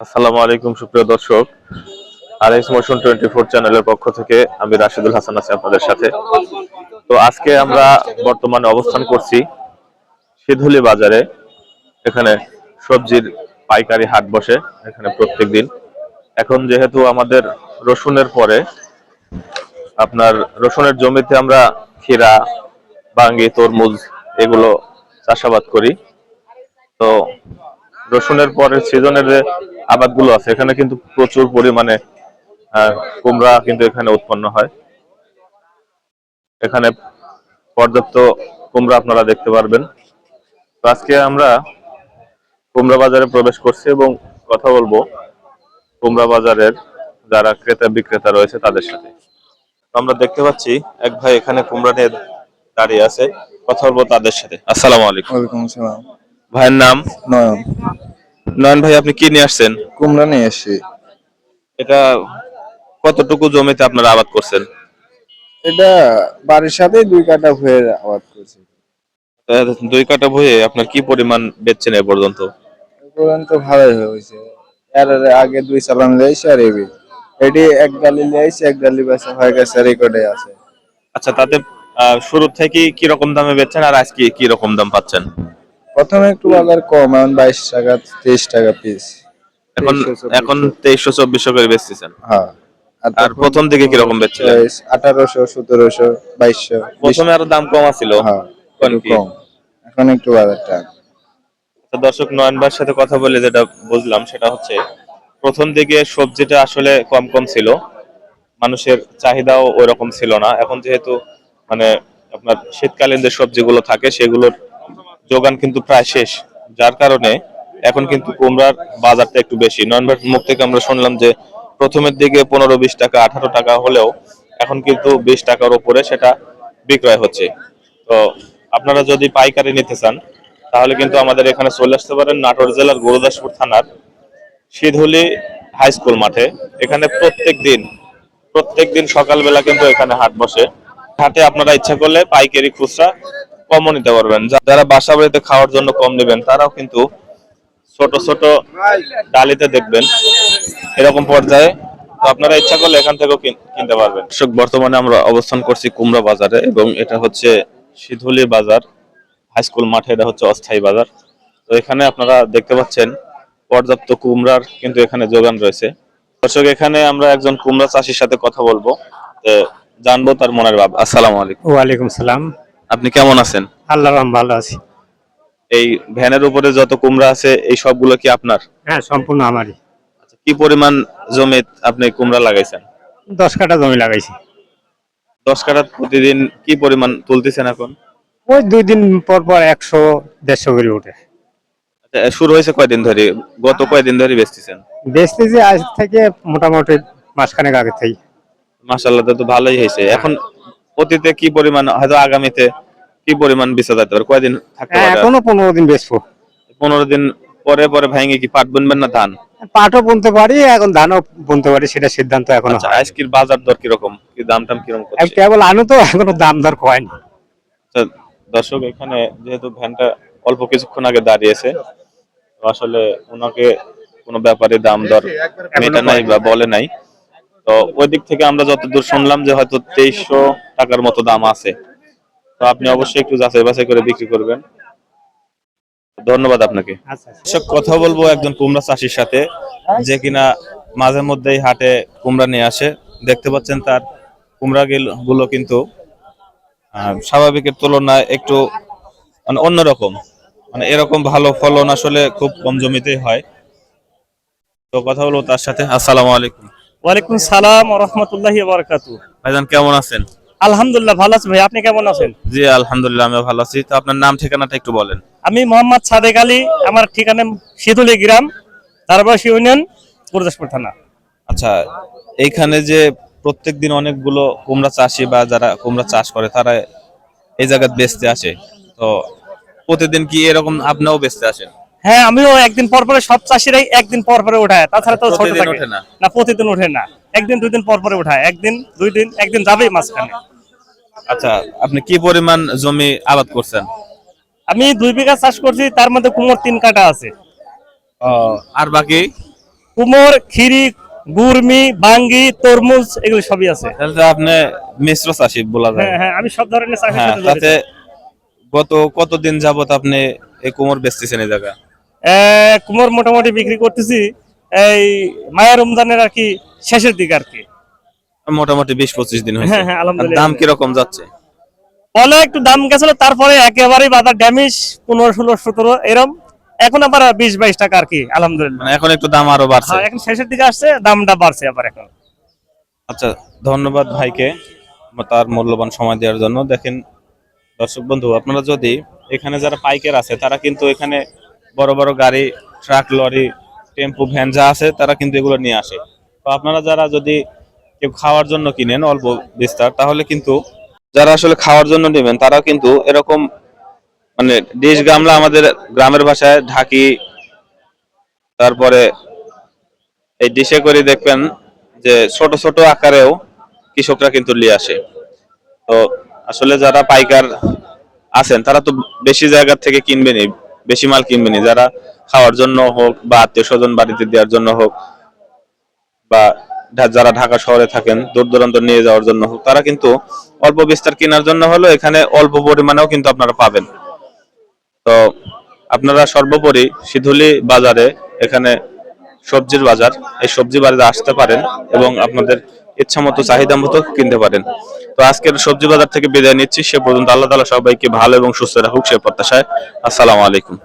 আসসালামু আলাইকুম, সুপ্রিয় দর্শক। R S motion twenty four চ্যানেলের পক্ষ থেকে আমি রাশিদুল হাসান আছি আপনাদের সাথে। তো আজকে আমরা বর্তমানে অবস্থান করছি সিধুলি বাজারে। এখানে সবজির পাইকারি হাট বসে এখানে প্রত্যেক দিন এখন যেহেতু আমাদের রসুনের পরে, আপনার রসুনের জমিতে আমরা ক্ষীরা, বাঙ্গি, তরমুজ এগুলো চাষাবাদ করি। তো রসুনের পরের সিজনের যে আবাদগুলো আছে। এখানে কিন্তু প্রচুর পরিমাণে কুমড়া কিন্তু এখানে উৎপন্ন হয়। এখানে পর্যাপ্ত কুমড়া আপনারা দেখতে পারবেন। তো আজকে আমরা কুমড়া বাজারে প্রবেশ করছি এবং কথা বলব কুমড়া বাজারের যারা ক্রেতা বিক্রেতা রয়েছে তাদের সাথে। আমরা দেখতে পাচ্ছি এক ভাই এখানে কুমড়া নিয়ে দাঁড়িয়ে আছে। কথা বলব তাদের সাথে। আসসালামু আলাইকুম। ওয়ালাইকুম আসসালাম। ভাইয়ের নাম? নয়ন। নয়ন ভাই আপনি কি নিয়ে আসছেন? কুমড়া নিয়ে এসছি এটা কতটুকু জমিতে আপনারা আবাদ করছেন? এটা বাড়ির সাথে দুই কাটা ভুঁয়ের আবাদ করছি। দুই কাটা বইয়ে আপনার কি পরিমাণ বেচছেন এ পর্যন্ত? পর্যন্ত ভালোই হয়েছে। এর আগে দুই চালান লেগেছে আর এবি এটি এক গালি লেগেছে এক গালি বেচা হয়ে গেছে রেকর্ডে আছে। আচ্ছা তাতে শুরু থেকে কি রকম দামে বেচছেন আর আজকে কি রকম দাম পাচ্ছেন? প্রথমে একটু বাজার কম এখন বাইশ টাকা তেইশ টাকা পিস এখন এখন তেইশশো চব্বিশশো করে বেচতেছেন? হ্যাঁ। আর প্রথম দিকে কীরকম বেচছিলেন? আঠারোশো সতেরোশো বাইশশো প্রথমে আরও দাম কম ছিল হ্যাঁ কম। এখন একটু বাজারটা তো দর্শক নয়ন ভাইয়ের সাথে কথা বলে যেটা বুঝলাম সেটা হচ্ছে প্রথম দিকে সবজিটা আসলে কম কম ছিল। মানুষের চাহিদাও ওই রকম ছিল না। এখন যেহেতু মানে আপনার শীতকালীন যে সবজিগুলো থাকে সেগুলোর যোগান কিন্তু প্রায় শেষ, যার কারণে এখন কিন্তু কুমড়ার বাজারটা একটু বেশি। নয়ন মুখ থেকে আমরা শুনলাম যে প্রথমের দিকে পনেরো বিশ টাকা, আঠারো টাকা হলেও এখন কিন্তু বিশ টাকার উপরে সেটা বিক্রয় হচ্ছে। তো আপনারা যদি পাইকারি নিতে চান, তাহলে কিন্তু আমাদের এখানে চলে আসতে পারেন নাটোর জেলার গুরুদাসপুর থানার সিধুলি হাই স্কুল মাঠে। এখানে প্রত্যেক দিন প্রত্যেক দিন সকালবেলা কিন্তু এখানে হাট বসে। হাটে আপনারা ইচ্ছা করলে পাইকারি খুচরা কমও নিতে পারবেন। যারা বাসা বাড়িতে খাওয়ার জন্য কম নেবেন তারাও কিন্তু ছোট ছোট ডালিতে দেখবেন এরকম পর্যায়ে। আপনারা ইচ্ছা করলে এখান থেকেও কিনতে পারবেন। দর্শক, বর্তমানে আমরা অবস্থান করছি কুমড়া বাজারে এবং এটা হচ্ছে সিধুলি বাজার। হাই স্কুল মাঠে এটা হচ্ছে অস্থায়ী বাজার। তো এখানে আপনারা দেখতে পাচ্ছেন পর্যাপ্ত কুমড়ার কিন্তু এখানে যোগান রয়েছে। দর্শক এখানে আমরা একজন কুমড়া চাষির সাথে কথা বলব। জানব তার মনের ভাব। আসসালামু আলাইকুম। ওয়ালাইকুম সালাম। আপনি কেমন আছেন? আল্লাহ রাম ভালো আছি। এই ভ্যানের উপরে যত কুমড়া আছে এই সবগুলো কি আপনার? হ্যাঁ সম্পূর্ণ আমারই। আচ্ছা, কি পরিমাণ জমি আপনি কুমড়া লাগাইছেন? দশ কাঠা জমি লাগাইছি। দশ কাঠা প্রতিদিন কি পরিমাণ তুলতেছেন এখন? ওই দুই দিন পর পর একশো দেড়শো করে উঠে। আচ্ছা, শুরু হয়েছে কয়দিন ধরে? গত কয়দিন ধরে বেচতেছেন? বেচতেছি আজ থেকে মোটামুটি মাসখানেক আগে থেকে। মাসাল্লাহ তো ভালোই হয়েছে। এখন অতীতে কি পরিমাণ হয়তো আগামীতে কি পরিমাণ বেচা যেতে পারে? কয়দিন থাকতে হ্যাঁ পারে? এখনও পনেরো দিন বেচবো পনেরো দিন পরে পরে ভাঙে কি পাট বুনবেন না ধান? পাটও বুনতে পারি এখন ধানও বুনতে পারি সেটা সিদ্ধান্ত এখনও আচ্ছা আজকের বাজার দর কীরকম? কি দাম টাম কীরকম কেবল আনু তো এখনও দাম দর হয়নি। আচ্ছা, দর্শক এখানে যেহেতু ভ্যানটা অল্প কিছুক্ষণ আগে দাঁড়িয়েছে তো আসলে ওনাকে কোনো ব্যাপারে দাম দর মেটা নাই বা বলে নাই। তো ওই দিক থেকে আমরা যতদূর শুনলাম যে হয়তো তেইশশো টাকার মতো দাম আছে। তো আপনি অবশ্যই একটু যাচাই বাছাই করে বিক্রি করবেন। ধন্যবাদ আপনাকে। আচ্ছা আচ্ছা। কথা বলব একজন কুমড়া চাষির সাথে যে কিনা মাঝে মধ্যেই হাটে কুমড়া নিয়ে আসে। দেখতে পাচ্ছেন তার কুমড়া গুলো কিন্তু স্বাভাবিকের তুলনায় একটু মানে অন্যরকম। মানে এরকম ভালো ফলন আসলে খুব কম জমিতেই হয়। তো কথা বলব তার সাথে। আসসালামু আলাইকুম। ওয়ালাইকুম সালাম রহমতুল্লাহি বারাকাতু। ভাইজান কেমন আছেন? আলহামদুলিল্লাহ ভালো আছি ভাই। আপনি কেমন আছেন? জি আলহামদুলিল্লাহ আমিও ভালো আছি। তো আপনার নাম ঠিকানাটা একটু বলেন। আমি মোহাম্মদ সাদেক আলী আমার ঠিকানা শীতলি গ্রাম তারবাস ইউনিয়ন গুরদাসপুর থানা। আচ্ছা এইখানে যে প্রত্যেকদিন অনেকগুলো কুমড়া চাষি বা যারা কুমড়া চাষ করে তারা এই জায়গায় বেচতে আসে। তো প্রতিদিন কি এরকম আপনিও বেচতে আসেন? হ্যাঁ আমিও একদিন পর পরে সব চাষিরাই একদিন পর পরে উঠায়। তাছাড়া তো ছোট থাকে। না? প্রতিদিন ওঠে না। একদিন দুই দিন পর পরে উঠায়। একদিন দুই দিন একদিন যাবেই মাঝখানে। আচ্ছা আপনি কি পরিমাণ জমি আবাদ করছেন? আমি দুই বিঘা চাষ করছি তার মধ্যে কুমোর তিন কাটা আছে। আর বাকি? কুমোর খিরি গুরমি বাঙ্গি তরমুজ এগুলো সবই আছে। তাহলে আপনি মিশ্র চাষি বলা যায়। হ্যাঁ হ্যাঁ আমি সব ধরনের চাষের হ্যাঁ সাথে গত কতদিন যাবত আপনি এই কোমর বেচতেছেন এই জায়গা কুমোর মোটামুটি বিক্রি করতেছি এই মায়া রমজানের আর কি শেষের দিকে আর কি। মোটামুটি বিশ পঁচিশ দিন হয়েছে। হ্যাঁ, হ্যাঁ। দাম কীরকম যাচ্ছে? ফলে একটু দাম গেছিল তারপরে একেবারেই বাজার ড্যামেজ পনেরো ষোলো সতেরো এরম। এখন আবার বিশ বাইশ টাকা আর কি আলহামদুলিল্লাহ। মানে এখন একটু দাম আরও বাড়ছে। হ্যাঁ এখন শেষের দিকে আসছে দামটা বাড়ছে আবার এখন। আচ্ছা ধন্যবাদ ভাইকে তার মূল্যবান সময় দেওয়ার জন্য। দেখেন দর্শক বন্ধু আপনারা যদি এখানে যারা পাইকার আছে তারা কিন্তু এখানে বড় বড় গাড়ি, ট্রাক, লরি, টেম্পু, ভ্যান যা আছে তারা কিন্তু এগুলো নিয়ে আসে। তো আপনারা যারা যদি কেউ খাওয়ার জন্য কিনেন অল্প বিস্তার, তাহলে কিন্তু যারা আসলে খাওয়ার জন্য নেবেন তারা কিন্তু এরকম মানে ডিশ গামলা আমাদের গ্রামের ভাষায় ঢাকি, তারপরে এই ডিশে করে দেখবেন যে ছোট ছোট আকারেও কৃষকরা কিন্তু নিয়ে আসে। তো আসলে যারা পাইকার আছেন, তারা তো বেশি জায়গা থেকে কিনবেনি বেশি মাল কিনবেনি যারা খাওয়ার জন্য হোক বা আত্মীয় স্বজন বাড়িতে দেওয়ার জন্য হোক বা যারা ঢাকা শহরে থাকেন, দূর দূরান্ত নিয়ে যাওয়ার জন্য হোক, তারা কিন্তু অল্প বিস্তার কেনার জন্য হলো এখানে অল্প পরিমাণেও কিন্তু আপনারা পাবেন। তো আপনারা সর্বোপরি সিধুলি বাজারে এখানে সবজির বাজার, এই সবজি বাজারে আসতে পারেন এবং আপনাদের ইচ্ছা মতো, চাহিদা মতো কিনতে পারেন। তো আজকের সবজি বাজার থেকে বিদায় নিচ্ছি। সে পর্যন্ত আল্লাহ তালা সবাইকে ভালো এবং সুস্থ রাখুক, সে প্রত্যাশায়। আসসালামু আলাইকুম।